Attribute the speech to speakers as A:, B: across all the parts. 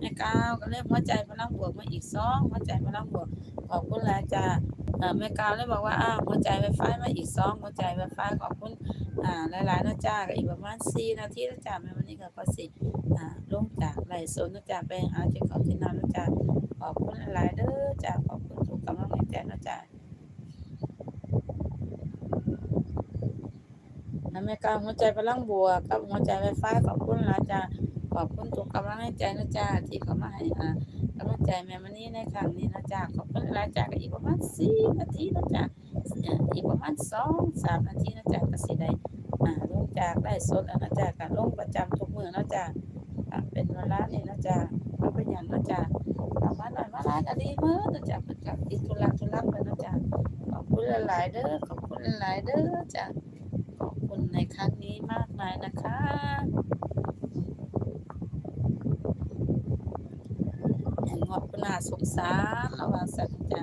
A: แม่ก้าวก็เลยหัวใจพลังบวกมาอีกสองหัวใจพลังบวกขอบคุณหลายจ้าแม่ก้าวเลยบอกว่าอ้าวหัวใจไฟฟ้ามาอีกสองหัวใจไฟฟ้าขอบคุณอ่าหลายๆนะจ้าก็อีกประมาณสี่นาทีนะจ้าแม่วันนี้ก็ก็สิอ่าลงจากไลฟ์สดนะจ้าไปหาเจ้าของที่นอนนะจ้าขอบคุณหลายๆเด้อจ้าขอบคุณทุกกำลังใจนะจ้าแม่กาวหัวใจพลังบวกกับหัวใจไฟฟ้าขอบคุณนะจ๊ะขอบคุณ กำลังใจนะจ๊ะที่เขามาให้อ่ากำลังใจแม่มันนี่ในครั้งนี้นะจ๊ะขอบคุณหลายจ้ะก็อีกประมาณสี่นาทีนะจ๊ะอีกประมาณสองสามนาทีนะจ๊ะก็สิได้อ่าลงจากได้สดนะจ๊ะก็ลงประจำทุกมือนะจ๊ะอ่าเป็นเวลานี่นะจ๊ะก็เป็นอย่างนะจ๊ะกลับมาหน่อยมาร้าก็ดีเมื่อนะจ๊ะเป็นกับติดธุระธุระไปนะจ๊ะขอบคุณหลายเด้อขอบคุณหลายเด้อจ้ะขอบคุณในครั้งนี้มากมายนะคะอย่างงอกปนา สงสารระว่างสันจะ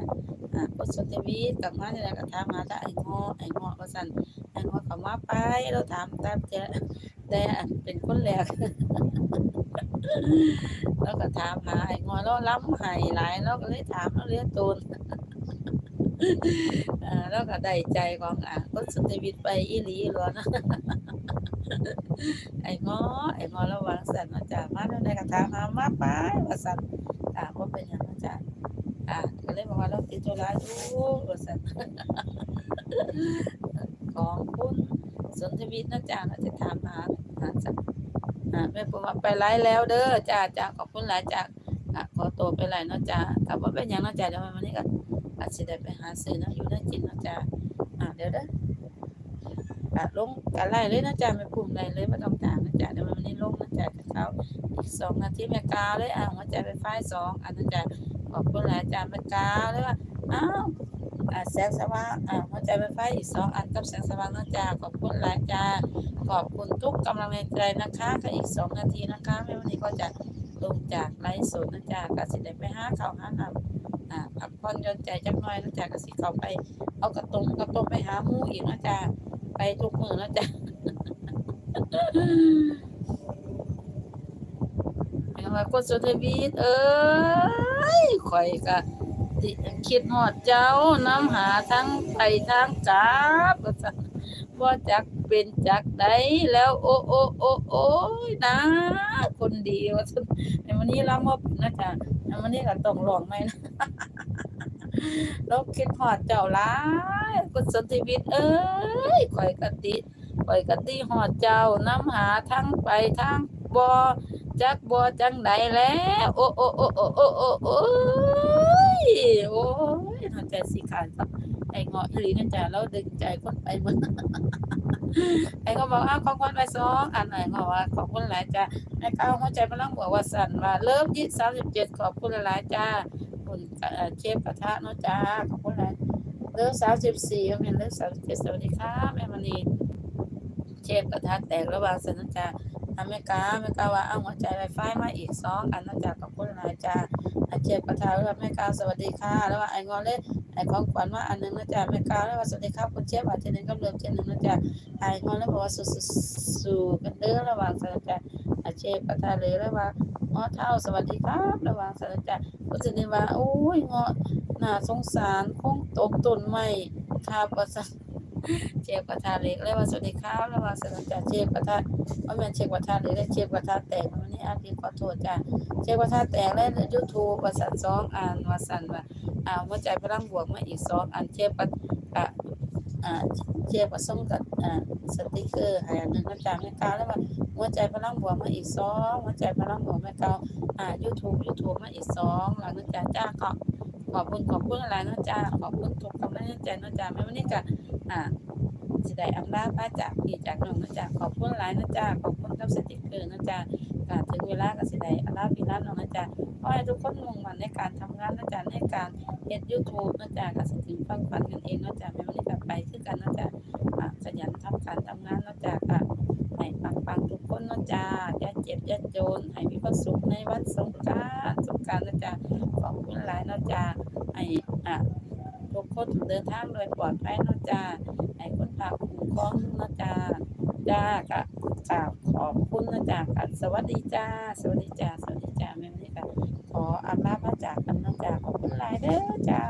A: อ่ากดสนทวีกลับมาที่ไหนก็ถามมาได้ไอ้งอไอ้งอก็สันไอ้งอเขามาไปเราถามตามเจแต่เป็นคนแรกแล้วก็ถามหาไอ้งอเราล้ำไห้หลายเราก็เลยถามเราเรียกตูนแล้วก็ได้ใจของอะก็สุดชีวิตไปอีหลีหลวนะ ไอ้งอไอ้งอระวังสันมาจากมาแล้วในกระถางหามาไปว่าสันอ่าว่าเป็นอย่างนั้นจ้ะอ่าก็เลยบอกว่าเราติดธุระอยู่ว่าสันของคุณสนทวิทย์นะจ๊ะเราจะถามหาหาสันอ่าแม่บอกว่าไปไลฟ์แล้วเด้อจ้าจ้าขอบคุณหลายจ้าขอตัวไปไลฟ์นาะจ้าถ้าว่าเป็นอย่างนั้นจ้าเดี๋ยววันนี้ก็อาจจะได้ไปหาซื้อนะอยู่นะจินนะจ๊ะอ่าเดี๋ยวเด้อ อะลงกันไล่เลยนะจ๊ะไม่ปุ่มไล่เลยไม่ต้องตามนะจ๊ะเดี๋ยววันนี้ลงนะจ๊ะจะเข้าอีกสองนาทีแม่กาเลยอะหัวใจไฟฟ้าสองอันนั้นจ๊ะขอบคุณหลายจ๊ะแม่กาเลยว่าอ้าวอ่าแสงสว่างอ่าหัวใจไฟฟ้าอีกสองอันกับแสงสว่างนะจ๊ะขอบคุณหลายจ้าขอบคุณทุกกำลังใจนะคะก็อีกสองนาทีนะคะแม่วันนี้ก็จะลงจากไลฟ์สดนะจ๊ะก็สิได้ไปห้าข้าวหาน้ำอ่าพักผ่อนหย่อนใจจักหน่อยนะจ๊ะก็สิเข้าไป เอากระตงกระตงไปหาหมูอีกนะจ๊ะ ไปทุกมื้อนะจ๊ะเอาว่าคนสุทวีตเอ้ยข่อยก็คิดฮอดเจ้าน้ำหาทั้งไปทางกลับว่าซั่นบ่จักเป็นจักใดแล้ว โอ้โอ้โอ้โอ้ยนะ คนดีว่าซั่นในวันนี้เราบ่เป็นนะจ๊ะในวันนี้ก็ต้องร้องใหมนะ เราคิดฮอดเจ้าหลายคุณสนธิวิทย์เอ้ยข่อยกะติข่อยกะติฮอดเจ้าน้ำหาทั้งไปทางบ่จักบ่จังใดแล้ว โอ้โอ้โอ้โอ้โอ้โอ้โอ้ยโอ้ยหัวใจสิขาดครับไอ้เงาะอีหลีนั่นจ้ะเราดึงใจคนไปหมดไอ้ก็บอกอ้าวของคนไปสองอันไหนเงาะว่าขอบคุณหลายจ้ะแม่ก้าวหัวใจพลังบวกว่าสั่นว่าเริ่มยี่สามสิบเจ็ดขอบคุณหลายจ้า คุณเชฟกระทะเนาะจ้าขอบคุณหลายเลิฟสามสิบสี่แม่เลิฟสามสิบเจ็ดสวัสดีค่ะแม่มณีเชฟกระทะแตกระหว่างสนจ้าอเมริกาอเมริกาว่าเอาหัวใจไวไฟมาอีกสองอันนะจ้าขอบคุณหลายจ้าอะเชฟกระทะแล้วอเมริกาสวัสดีค่ะ แล้วว่าไอ้งอเล่ไอ้ของขวัญมาอันหนึงนะจ้าอเมริกาแล้วว่าสวัสดีครับคุณเชฟอะทีหนึงก็เริ่มทีหนึงนะจ้าไอ้งอแล้วบอกว่าสู้ๆสู้กันเด้อระหว่างสนนะจ้าอะเชฟกระทะเลยแล้วว่า หมอเท่าสวัสดีครับ ระว่างสนนะจ้าก็จะได้ว่าโอ้ยเงาะน่าสงสารคงตกต้นไม้ครับว่าซะเจ็บกระทาเล็กเลยว่าสวัสดีครับแล้วว่าสวัสดีจ้าเจ็บกระทาว่าแม่นเจ็บกระทาเล็กเลยเจ็บกระทาแตกวันนี้อาทิตย์ขอโทษจ้าเจ็บกระทาแตกแล้วยูทูบว่าสันสองอันว่าสันว่าอ่าหัวใจพลังบวกมาอีกสองอันเจ็บกระ เจ็บกระส่งกับอ่าสติกเกอร์ห้อันหนึ่งนะจ๊ะแม่กาแล้วว่าหัวใจพลังบวกมาอีกสองหัวใจพลังบวกแม่กาอ่า YouTube YouTube มาอีกสองหลังนะจ๊ะจ้าขอบขอบคุณขอบคุณอะไรนะจ๊ะขอบคุณทุกกำลังใจนะจ๊ะแม่วันนี้ก็อ่าสิได้อำลาป้าจากพี่จากน้องนะจ๊ะขอบคุณหลายนะจ๊ะขอบคุณกับสติกเกอร์นะจ๊ะก็ถึงเวลาก็สิได้อำลาพี่ลาน้องนะจ๊ะขอให้ทุกคนมุ่งมั่นในการทำงานนะจ๊ะในการเฮ็ด YouTube นะจ๊ะก็สิถึงฟังฟันกันเองนะจ๊ะแม่วันนี้ วันสงกรานต์สงกรานต์นะจ๊ะขอบคุณหลายนะจ๊ะไอ้อะทุกคนเดินทางโดยปลอดภัยนะจ๊ะไอ้คนพาคุ้มครองนะจ๊ะจ้ากะกราบขอบคุณนะจ๊ะกะสวัสดีจ้า สวัสดีจ้าสวัสดีจ้าแม่นี่ค่ะจากันนะจ้าขอบคุณหลายเด้อจ้า